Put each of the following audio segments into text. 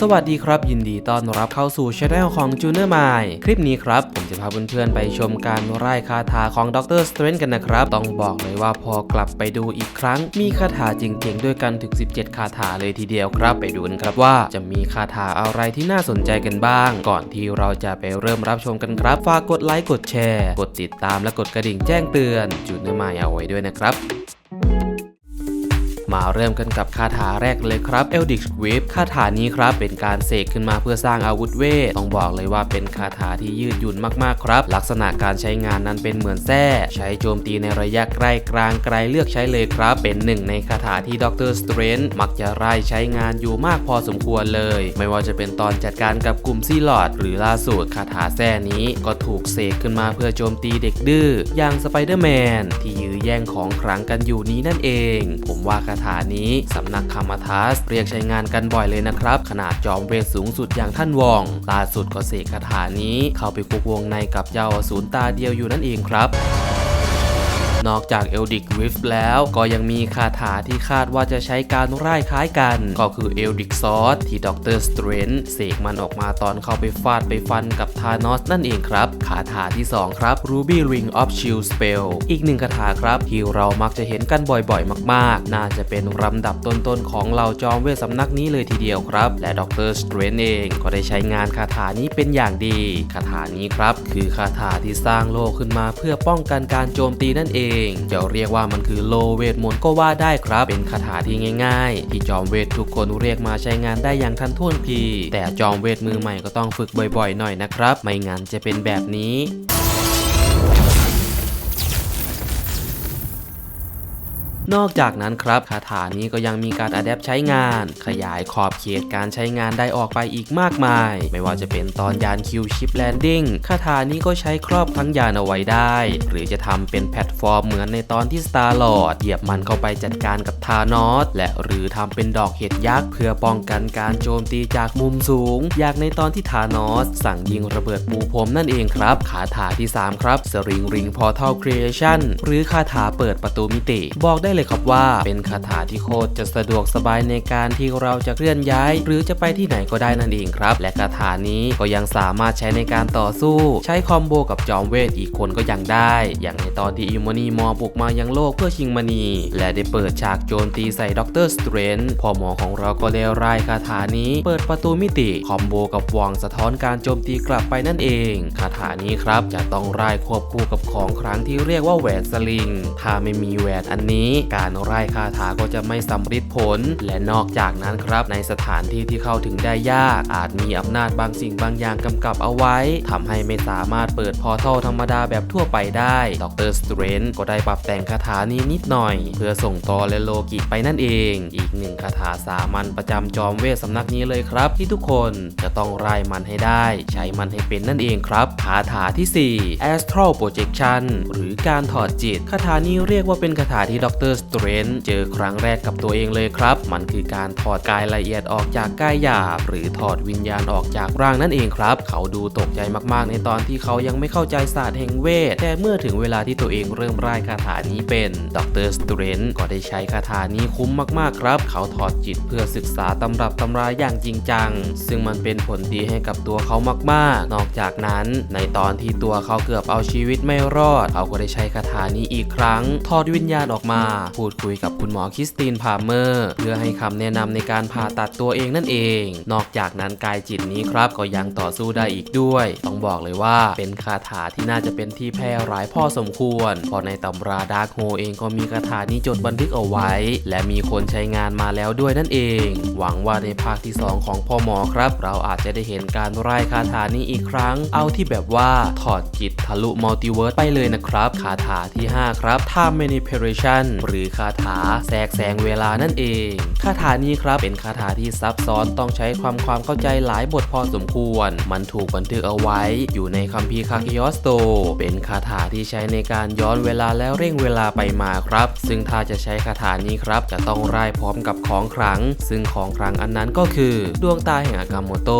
สวัสดีครับ ยินดีต้อนรับเข้าสู่ช anel ของ j u n i o r m i คลิปนี้ครับ ผมจะพาเพื่อนๆไปชมการไล่คาถาของดรสเตรนกันนะครับ ต้องบอกเลยว่าพอกลับไปดูอีกครั้ง มีคาถาจริงๆ ด้วยกันถึง 17 คาถาเลยทีเดียวครับ ไปดูกันครับว่าจะมีคาถาอะไรที่น่าสนใจกันบ้าง ก่อนที่เราจะไปเริ่มรับชมกันครับฝากกดไลค์กดแชร์ กดติดตามและกดกระดิ่งแจ้งเตือน j u n i o r m i เอาไว้ด้วยนะครับ มาเริ่มกันกับคาถาแรกเลยครับ Eldritch Whip คาถานี้ครับเป็นการเสกขึ้นมาเพื่อสร้างอาวุธเวท ต้องบอกเลยว่าเป็นคาถาที่ยืดหยุ่นมากๆครับ ลักษณะการใช้งานนั้นเป็นเหมือนแส้ใช้โจมตีในระยะใกล้กลางไกลเลือกใช้เลยครับ เป็นหนึ่งในคาถาที่ดรสเตรนมักจะไล่ใช้งานอยู่มากพอสมควรเลย ไม่ว่าจะเป็นตอนจัดการกับกลุ่มซีลอดหรือล่าสุดคาถาแส้นี้ก็ถูกเสกขึ้นมาเพื่อโจมตีเด็กดื้ออย่างสไปเดอร์แมนที่ยื้อแย่งของครั้งกันอยู่นี้นั่นเอง ผมว่าคาถานี้สำนักคามาทัสเรียกใช้งานกันบ่อยเลยนะครับ ขนาดจอมเวทสูงสุดอย่างท่านวองล่าสุดก็เสกคาถานี้ เข้าไปคุกวงในกับเยาวสูรตาเดียวอยู่นั่นเองครับ นอกจากเอลดิกริฟแล้วก็ยังมีคาถาที่คาดว่าจะใช้การไล่คล้ายกัน ก็คือเอลดิกซอสที่ดรสเตรนเสกมันออกมาตอนเข้าไปฟาดไปฟันกับธานอสนั่นเองครับ คาถาที่ 2 ครับ Ruby Ring of Shield Spell อีกหนึ่งคาถาครับ ที่เรามักจะเห็นกันบ่อยๆ มากๆ น่าจะเป็นลำดับต้นๆ ของเหล่าจอมเวทสำนักนี้เลยทีเดียวครับ และดรสเตรนเองก็ได้ใช้งานคาถานี้เป็นอย่างดี คาถานี้ครับ คือคาถาที่สร้างโลกขึ้นมาเพื่อป้องกันการโจมตีนั่นเองจะเรียกว่ามันคือโลเวทมนต์ก็ว่าได้ครับ เป็นคาถาที่ง่าย ๆ ที่จอมเวททุกคนเรียกมาใช้งานได้อย่างทันท่วงที แต่จอมเวทมือใหม่ก็ต้องฝึกบ่อยๆ หน่อยนะครับ ไม่งั้นจะเป็นแบบนี้ นอกจากนั้นครับคาถานี้ก็ยังมีการอัดแอปใช้งาน ขยายขอบเขตการใช้งานได้ออกไปอีกมากมาย ไม่ว่าจะเป็นตอนยานคิวชิปแลนดิ้งคาถานี้ก็ใช้ครอบทั้งยานเอาไว้ได้ หรือจะทำเป็นแพลตฟอร์มเหมือนในตอนที่ Star Lord เหยียบมันเข้าไปจัดการกับทานอสและหรือทำเป็นดอกเห็ดยักษ์เพื่อป้องกันการโจมตีจากมุมสูง อยางในตอนที่ทานอสสั่งยิงระเบิดปูพรมนั่นเองครับคาถาที่ 3 ครับ String Ring Portal Creation หรือคาถาเปิดประตูมิติ บอกได้เลยครับว่า เป็นคาถาที่โคตรจะสะดวกสบายในการที่เราจะเคลื่อนย้าย หรือจะไปที่ไหนก็ได้นั่นเองครับ และคาถานี้ก็ยังสามารถใช้ในการต่อสู้ ใช้คอมโบกับจอมเวทอีกคนก็ยังได้ อย่างในตอนที่อิมอนีมอบุกมายังโลกเพื่อชิงมณี และได้เปิดฉากโจมตีใส่ด็อกเตอร์สเตรนพอหมอของเราก็ได้รายคาถานี้ เปิดประตูมิติคอมโบกับวองสะท้อนการโจมตีกลับไปนั่นเอง คาถานี้ครับจะต้องรายควบคู่กับของครั้งที่เรียกว่าแหวนสลิง ถ้าไม่มีแหวนอันนี้การรายคาถาก็จะไม่สำฤทธิ์ผล และนอกจากนั้นครับ ในสถานที่ที่เข้าถึงได้ยาก อาจมีอำนาจบางสิ่งบางอย่างกำกับเอาไว้ทำให้ไม่สามารถเปิดพอร์ทัลธรรมดาแบบทั่วไปได้ดรสเตรนก็ได้ปรับแต่งคาถานี้นิดหน่อย เพื่อส่งต่อและโลกิไปนั่นเอง อีกหนึ่งคาถาสามัญประจำจอมเวทสำนักนี้เลยครับ ที่ทุกคนจะต้องไล่มันให้ได้ ใช้มันให้เป็นนั่นเองครับคาถาที่ 4 Astral Projection หรือการถอดจิตคาถานี้เรียกว่าเป็นคาถาที่ดรสเตรนเจอครั้งแรกกับตัวเองเลยครับ มันคือการถอดกายละเอียดออกจากกายหยาบหรือถอดวิญญาณออกจากร่างนั่นเองครับ เขาดูตกใจมากๆ ในตอนที่เขายังไม่เข้าใจศาสตร์แห่งเวท แต่เมื่อถึงเวลาที่ตัวเองเริ่มร่ายคาถานี้เป็นดรสเตรนก็ได้ใช้คาถานี้คุ้มมากๆครับ เขาถอดจิตเพื่อศึกษาตำรับตำราอย่างจริงจัง ซึ่งมันเป็นผลดีให้กับตัวเขามากๆ นอกจากนั้นในตอนที่ตัวเขาเกือบเอาชีวิตไม่รอด เขาก็ได้ใช้คาถานี้อีกครั้ง ถอดวิญญาณออกมาพูดคุยกับคุณหมอคริสตินพาเมอร์ เพื่อให้คำแนะนำในการผ่าตัดตัวเองนั่นเอง นอกจากนั้นกายจิตนี้ครับก็ยังต่อสู้ได้อีกด้วย ต้องบอกเลยว่าเป็นคาถาที่น่าจะเป็นที่แพร่หลายพอสมควรเพราะในตำราดาร์กโฮเองก็มีคาถานี้จดบันทึกเอาไว้ และมีคนใช้งานมาแล้วด้วยนั่นเอง หวังว่าในภาคที่ 2 ของพ่อหมอครับ เราอาจจะได้เห็นการไล่คาถานี้อีกครั้ง เอาที่แบบว่าถอดจิตทะลุมัลติเวิร์สไปเลยนะครับ คาถาที่ 5 ครับ Time Manipulation หรือคาถาแทรกแซงเวลานั่นเอง คาถานี้ครับเป็นคาถาที่ซับซ้อนต้องใช้ความความเข้าใจหลายบทพอสมควร มันถูกบันทึกเอาไว้ อยู่ในคัมภีร์คาคิออสโต เป็นคาถาที่ใช้ในการย้อนเวลาแล้วเร่งเวลาไปมาครับ ซึ่งถ้าจะใช้คาถานี้ครับ จะต้องไล่พร้อมกับของขลัง ซึ่งของขลังอันนั้นก็คือ ดวงตาแห่งอากาโมโต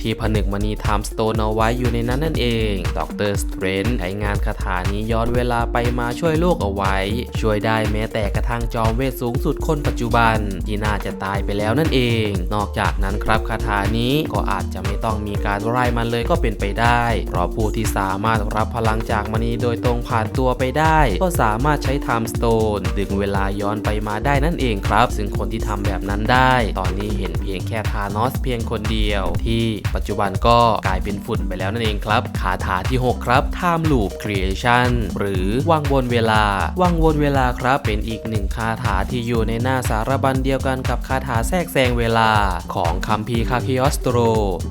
ที่ผนึกมณีไทม์สโตนเอาไว้อยู่ในนั้นนั่นเองดรสเตรนใช้งานคาถานี้ย้อนเวลาไปมาช่วยโลกเอาไว้ ช่วยได้แม้แต่กระทั่งจอมเวทสูงสุดคนปัจจุบัน ที่น่าจะตายไปแล้วนั่นเอง นอกจากนั้นครับคาถานี้ก็อาจจะไม่ต้องมีการไล่มันเลยก็เป็นไปได้ เพราะผู้ที่สามารถรับพลังจากมณีโดยตรงผ่านตัวไปได้ ก็สามารถใช้ไทม์สโตนดึงเวลาย้อนไปมาได้นั่นเองครับ ซึ่งคนที่ทำแบบนั้นได้ ตอนนี้เห็นเพียงแค่ทานอสเพียงคนเดียว ที่ปัจจุบันก็กลายเป็นฝุ่นไปแล้วนั่นเองครับคาถาที่ 6 ครับ Time Loop Creation หรือวังวนเวลาวังวนเวลาครับเป็นอีีกหนึ่งคาถาที่อยู่ในหน้าสารบัญเดียวกันกับคาถาแทรกแซงเวลาของคัมภีร์คาคิออสโตร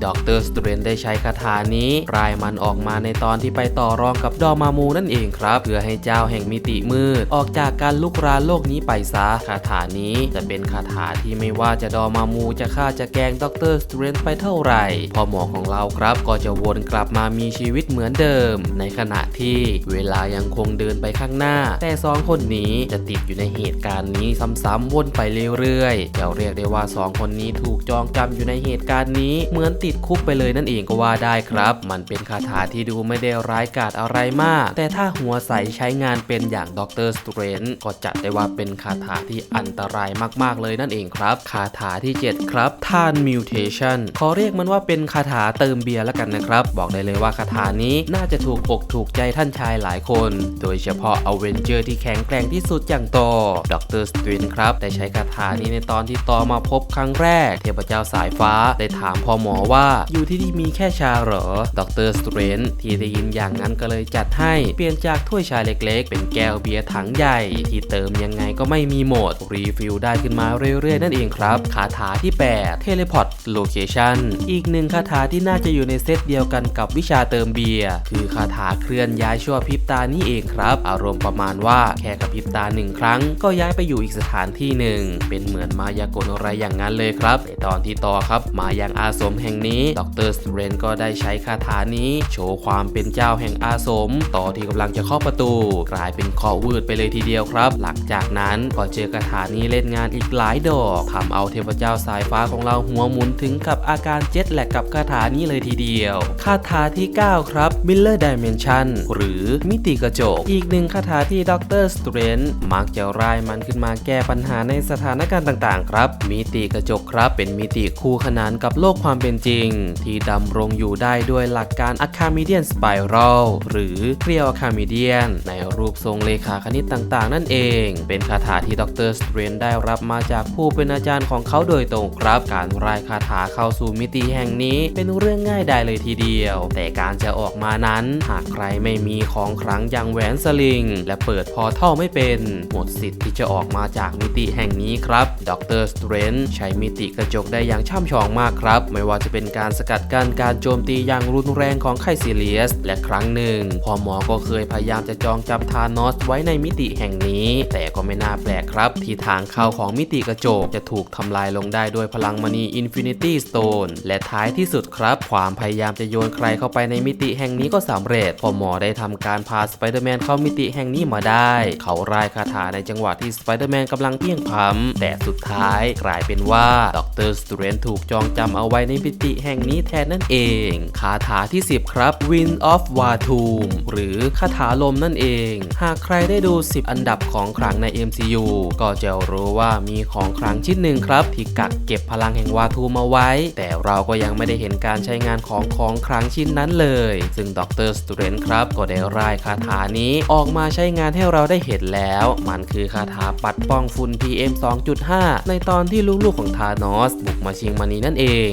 ดรสเตรนได้ใช้คาถานี้รายมันออกมาในตอนที่ไปต่อรองกับดอมามูนั่นเองครับ เพื่อให้เจ้าแห่งมิติมืดออกจากการลุกรานโลกนี้ไปซะคาถานี้จะเป็นคาถาที่ไม่ว่าจะดอมามูจะฆ่าจะแกงดรสเตรนไปเท่าไหร่พอหมอของเราครับก็จะวนกลับมามีชีวิตเหมือนเดิม ในขณะที่เวลายังคงเดินไปข้างหน้า แต่สองคนนี้จะติดอยู่ในเหตุการณ์นี้ซ้ำๆวนไปเรื่อยๆเราเรียกได้ว่าสองคนนี้ถูกจองจำอยู่ในเหตุการณ์นี้เหมือนติดคุกไปเลยนั่นเองก็ว่าได้ครับ มันเป็นคาถาที่ดูไม่ได้ร้ายกาจอะไรมาก แต่ถ้าหัวใสใช้งานเป็นอย่างดรสเตรนก็จัดได้ว่าเป็นคาถาที่อันตรายมากๆเลยนั่นเองครับ คาถาที่ 7 ครับท่านมิวเทชันขอเรียกมันว่าเป็นคาถาเติมเบียร์แล้วกันนะครับ บอกได้เลยว่าคาถานี้น่าจะถูกอกถูกใจท่านชายหลายคน โดยเฉพาะอเวนเจอร์ที่แข็งแกร่งที่สุดอย่างตอดรสตรินครับได้ใช้คาถานี้ในตอนที่ตอมาพบครั้งแรก เทพเจ้าสายฟ้าได้ถามพ่อหมอว่าอยู่ที่นี่มีแค่ชาเหรอดรสตรนที่ได้ยินอย่างนั้นก็เลยจัดให้เปลี่ยนจากถ้วยชาเล็กๆ เป็นแก้วเบียร์ถังใหญ่ ที่เติมยังไงก็ไม่มีหมดรีฟิลได้ขึ้นมาเรื่อยๆ นั่นเองครับคาถาที่8 Teleport Location อีกหนึ่งคาถาที่น่าจะอยู่ในเซตเดียวกันกับวิชาเติมเบียร์คือคาถาเคลื่อนย้ายชั่วพริบตานี่เองครับ อารมณ์ประมาณว่าแค่กระพริบตาหนึ่งครั้งก็ย้ายไปอยู่อีกสถานที่หนึ่ง เป็นเหมือนมายากลอะไรอย่างนั้นเลยครับในตอนที่ต่อครับ มายังอาสมแห่งนี้ดรสเตรนก็ได้ใช้คาถานี้ โชว์ความเป็นเจ้าแห่งอาสม ต่อที่กำลังจะเข้าประตู กลายเป็นข้อวืดไปเลยทีเดียวครับ หลังจากนั้นก็เจอคาถานี้เล่นงานอีกหลายดอกทำเอาเทพเจ้าสายฟ้าของเราหัวหมุนถึงกับอาการเจ็ตแหลกกับคาถานี้เลยทีเดียว คาถาที่ 9 ครับ Miller Dimension หรือมิติกระจก อีกหนึ่งคาถาที่ดรสเตรนมักจะร่ายมันขึ้นมาแก้ปัญหาในสถานการณ์ต่างๆ ครับ มิติกระจกครับเป็นมิติคู่ขนานกับโลกความเป็นจริง ที่ดำรงอยู่ได้ด้วยหลักการ Archimedean Spiral หรือเกลียว Archimedean ในรูปทรงเลขาคณิตต่างๆ นั่นเอง เป็นคาถาที่ดรสเตรนได้รับมาจากผู้เป็นอาจารย์ของเขาโดยตรงครับ การร่ายคาถาเข้าสู่มิติแห่งนี้เป็นเรื่องง่ายได้เลยทีเดียว แต่การจะออกมานั้น หากใครไม่มีของครั้งอย่างแหวนสลิง และเปิดพอร์ทัลไม่เป็นหมดสิทธิ์ที่จะออกมาจากมิติแห่งนี้ครับ ดรสเตรนใช้มิติกระจกได้อย่างช่ำชองมากครับ ไม่ว่าจะเป็นการสกัดกั้นการโจมตีอย่างรุนแรงของไคซิเลียส และครั้งหนึ่งพ่อหมอก็เคยพยายามจะจองจำทานอสไว้ในมิติแห่งนี้ แต่ก็ไม่น่าแปลกครับ ที่ทางเข้าของมิติกระจกจะถูกทำลายลงได้ด้วยพลังมณีอินฟินิตี้สโตนและท้ายที่สุดครับ ความพยายามจะโยนใครเข้าไปในมิติแห่งนี้ก็สำเร็จพ่อหมอได้ทำการพาสไปเดอร์แมนเข้ามิติแห่งนี้มาได้ เขาร่ายคาถาในจังหวะที่สไปเดอร์แมนกำลังเพียงพล้ำแต่สุดท้าย กลายเป็นว่าดรสตูเรนถูกจองจำเอาไว้ในมิติแห่งนี้แทนนั่นเอง คาถาที่ 10 ครับ Wind of Watum หรือคาถาลมนั่นเอง หากใครได้ดู 10 อันดับของขลังใน MCU ก็จะรู้ว่ามีของขลังชิ้นหนึ่งครับ ที่กักเก็บพลังแห่งวาทูมาไว้ แต่เราก็ยังไม่ได้เห็นการใช้งานของของขลังชิ้นนั้นเลย ซึ่งดรสตูเรนครับ ก็ได้ร่ายคาถานี้ออกมาใช้งานให้เราได้เห็นแล้ว มันคือคาถาปัดป้องฝุ่น PM 2.5ในตอนที่ลูกๆของธานอสบุกมาชิงมานีนั่นเอง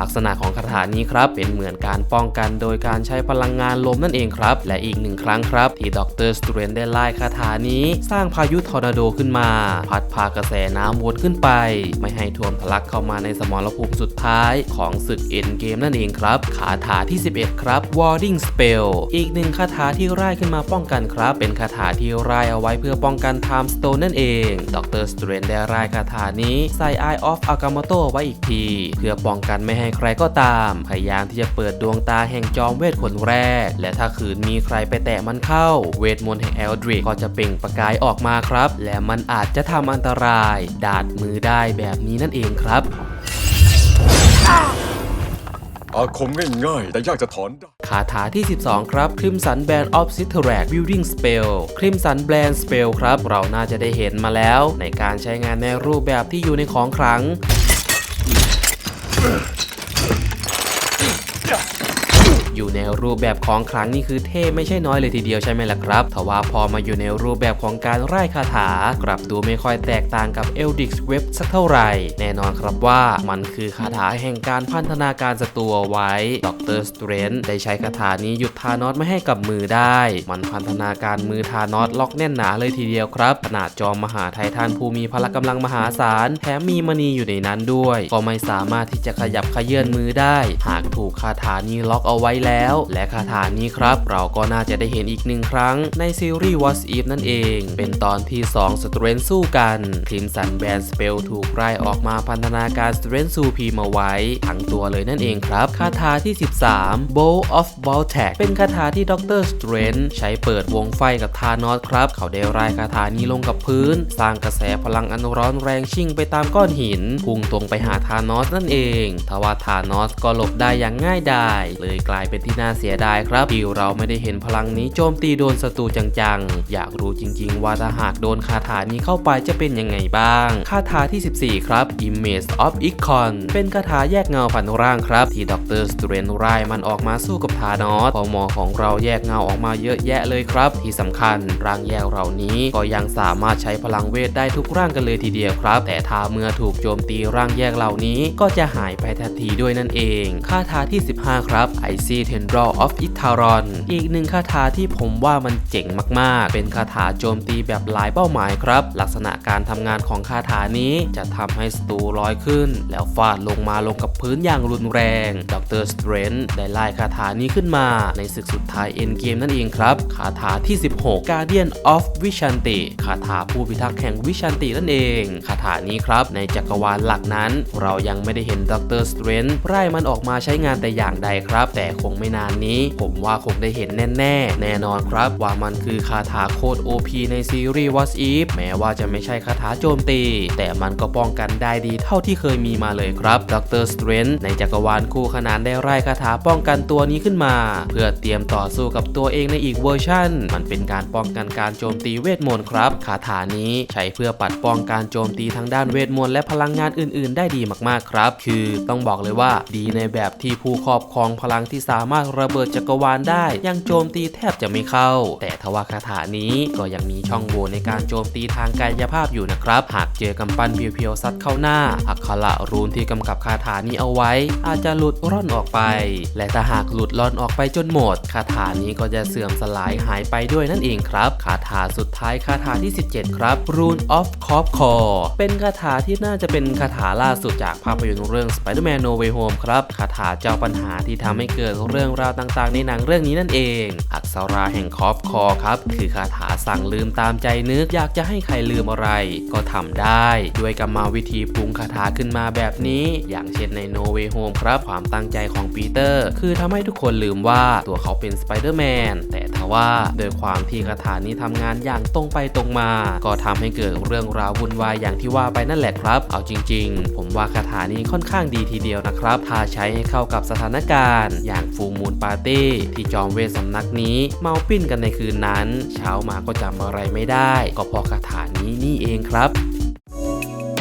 ลักษณะของคาถานี้ครับเป็นเหมือนการป้องกันโดยการใช้พลังงานลมนั่นเองครับ และอีกหนึ่งครั้งครับ ที่ดรสตูเรนได้ไล่คาถานี้ สร้างพายุทอร์นาโดขึ้นมา พัดพากระแสน้ำวนขึ้นไป ไม่ให้ท่วมทะลักเข้ามาในสมรภูมิสุดท้ายของศึกเอ็นเกมนั่นเองครับคาถาที่ 11 ครับ Warding Spell อีกหนึ่งคาถาที่ไล่ขึ้นมาป้องกันครับ เป็นคาถาที่ไล่เอาไว้เพื่อป้องกัน Time Stone นั่นเองดรสตูเรนได้ไล่คาถานี้ใส่ Eye of Agamotto ไว้อีกที เพื่อป้องกันไม่ให้ใครก็ตาม พยายามที่จะเปิดดวงตาแห่งจอมเวทคนแรก และถ้าขืนมีใครไปแตะมันเข้า เวทมนต์แห่งเอลดริกก็จะเปล่งประกายออกมาครับ และมันอาจจะทำอันตราย ดาดมือได้แบบนี้นั่นเองครับอาคมง่ายๆ แต่ยากจะถอนได้คาถาที่ 12 ครับ Crimson Band of c i t e r a c Building Spell Crimson Band Spell ครับ เราน่าจะได้เห็นมาแล้ว ในการใช้งานในรูปแบบที่อยู่ในของขลัง อยู่ในรูปแบบของขลังนี่คือเท่ไม่ใช่น้อยเลยทีเดียวใช่ไหมล่ะครับทว่าพอมาอยู่ในรูปแบบของการไร้คาถากลับดูไม่ค่อยแตกต่างกับ Eldritch Web สักเท่าไหร่ แน่นอนครับว่ามันคือคาถาแห่งการพันธนาการศัตรูเอาไว้ดรสเตรนได้ใช้คาถานี้หยุดทานอสไม่ให้กับมือได้ มันพันธนาการมือทานอสล็อกแน่นหนาเลยทีเดียวครับ ขนาดจอมมหาไททันผู้มีพละกำลังมหาศาลแถมมีมณีอยู่ในนั้นด้วย ก็ไม่สามารถที่จะขยับขยื่นมือได้ หากถูกคาถานี้ล็อกเอาไว้แล้วและคาถานี้ครับ เราก็น่าจะได้เห็นอีกหนึ่งครั้งในซีรีส์ What's If นั่นเอง เป็นตอนที่2 Strength สู้กันคริมสันแบนสเปลถูกไล่ออกมาพันธนาการ Strength ซูพีมาไว้ ทั้งตัวเลยนั่นเองครับ คาถาที่ 13 Bow of b a l t a c เป็นคาถาที่ด็อกเตอร์สเตรนใช้เปิดวงไฟกับทานอสครับ เขาได้รายคาถานี้ลงกับพื้น สร้างกระแสพลังอันร้อนแรงชิ่งไปตามก้อนหินพุ่งตรงไปหาทานอสนั่นเองทว่าทานอสก็หลบได้อย่างง่ายดายเลยกลายเป็นที่น่าเสียดายครับที่เราไม่ได้เห็นพลังนี้โจมตีโดนศัตรูจังๆ อยากรู้จริงๆ ว่าถ้าหากโดนคาถานี้เข้าไปจะเป็นยังไงบ้าง คาถาที่ 14 ครับ Image of Icon เป็นคาถาแยกเงาฝันร่างครับ ที่ดรสเตรนไรมันออกมาสู้กับทานอสพอหมอของเราแยกเงาออกมาเยอะแยะเลยครับ ที่สำคัญร่างแยกเหล่านี้ก็ยังสามารถใช้พลังเวทได้ทุกร่างกันเลยทีเดียวครับ แต่ถ้าเมื่อถูกโจมตีร่างแยกเหล่านี้ก็จะหายไปทันทีด้วยนั่นเอง คาถาที่ 15 ครับ Icy Tendril of Itaron อีกหนึ่งคาถาที่ผมว่ามันเจ๋งมากๆ เป็นคาถาโจมตีแบบหลายเป้าหมายครับ ลักษณะการทำงานของคาถานี้จะทำให้ศัตรูลอยขึ้น แล้วฟาดลงมาลงกับพื้นอย่างรุนแรงดรสเตรนได้ไล่คาถานี้ขึ้นมา ในศึกสุดท้ายเอ็นเกมนั่นเองครับ คาถาที่ 16 Guardian of Vishanti คาถาผู้พิทักษ์แห่งวิชันตินั่นเอง คาถานี้ครับ ในจักรวาลหลักนั้น เรายังไม่ได้เห็นดรสเตรนไล่มันออกมาใช้งานแต่อย่างใดครับ แต่คงไม่นานนี้ ผมว่าคงได้เห็นแน่ ๆ แน่นอนครับ ว่ามันคือคาถาโคตร OP ในซีรีส์ What If แม้ว่าจะไม่ใช่คาถาโจมตี แต่มันก็ป้องกันได้ดีเท่าที่เคยมีมาเลยครับดร์สเตรนในจักรวาลคู่ขนานได้ไล่คาถาป้องกันตัวนี้ขึ้นมา เพื่อเตรียมต่อสู้กับตัวเองในอีกเวอร์ชันมันเป็นการป้องกันการโจมตีเวทมนต์ครับ คาถานี้ใช้เพื่อปัดป้องการโจมตีทางด้านเวทมนต์และพลังงานอื่น ๆ ได้ดีมากๆครับ คือต้องบอกเลยว่าดีในแบบที่ผู้ครอบครองพลังที่สาามารถระเบิดจักรวาลได้ยังโจมตีแทบจะไม่เข้า แต่ทว่าคาถานี้ก็ยังมีช่องโหว่ในการโจมตีทางกายภาพอยู่นะครับ หากเจอกำปั้นเพียวๆซัดเข้าหน้า อักขระรูนที่กำกับคาถานี้เอาไว้ อาจจะหลุดร่อนออกไป และถ้าหากหลุดร่อนออกไปจนหมด คาถานี้ก็จะเสื่อมสลายหายไปด้วยนั่นเองครับ คาถาสุดท้ายคาถาที่ 17 ครับ Rune of Corp Core เป็นคาถาที่น่าจะเป็นคาถาล่าสุดจากภาพยนตร์เรื่อง Spider-Man No Way Home ครับ คาถาเจ้าปัญหาที่ทำให้เกิดเรื่องราวต่างๆ ในหนังเรื่องนี้นั่นเอง อักษราแห่งคอฟคอครับ คือคาถาสั่งลืมตามใจนึก อยากจะให้ใครลืมอะไร ก็ทำได้ ด้วยกรรมวิธีปรุงคาถาขึ้นมาแบบนี้ อย่างเช่นใน No Way Home ครับ ความตั้งใจของปีเตอร์ คือทำให้ทุกคนลืมว่าตัวเขาเป็นสไปเดอร์แมนแต่ทว่าโดยความที่คาถานี้ทำงานอย่างตรงไปตรงมา ก็ทำให้เกิดเรื่องราววุ่นวายอย่างที่ว่าไปนั่นแหละครับ เอาจริง ๆ ผมว่าคาถานี้ค่อนข้างดีทีเดียวนะครับถ้าใช้ให้เข้ากับสถานการณ์ อย่างฟูมูลปาร์ตี้ที่จอมเวทสำนักนี้ เมาปิ้นกันในคืนนั้น เช้ามาก็จำอะไรไม่ได้ ก็เพราะคาถานี้นี่เองครับ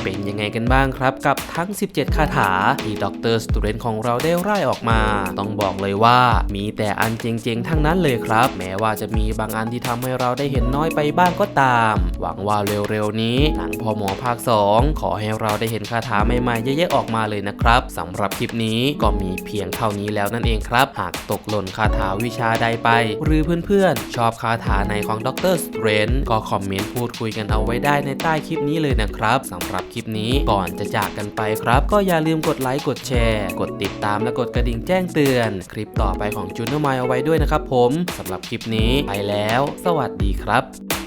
เป็นยังไงกันบ้างครับ กับทั้ง 17 คาถาที่ดรสตูเดนของเราได้ไล่ออกมา ต้องบอกเลยว่ามีแต่อันเจ๋งๆ ทั้งนั้นเลยครับ แม้ว่าจะมีบางอันที่ทำให้เราได้เห็นน้อยไปบ้างก็ตาม หวังว่าเร็วๆนี้หนังพอหมอภาค 2 ขอให้เราได้เห็นคาถาใหม่ๆเยอะๆออกมาเลยนะครับสำหรับคลิปนี้ก็มีเพียงเท่านี้แล้วนั่นเองครับ หากตกหล่นคาถาวิชาใดไป หรือเพื่อนๆ ชอบคาถาไหนของดรสเตรนก็คอมเมนต์พูดคุยกันเอาไว้ได้ในใต้คลิปนี้เลยนะครับสำหรับคลิปนี้ก่อนจะจากกันไปครับ ก็อย่าลืมกดไลค์กดแชร์ กดติดตามและกดกระดิ่งแจ้งเตือน คลิปต่อไปของจูนเนอร์มายเอาไว้ด้วยนะครับผมสำหรับคลิปนี้ไปแล้ว สวัสดีครับ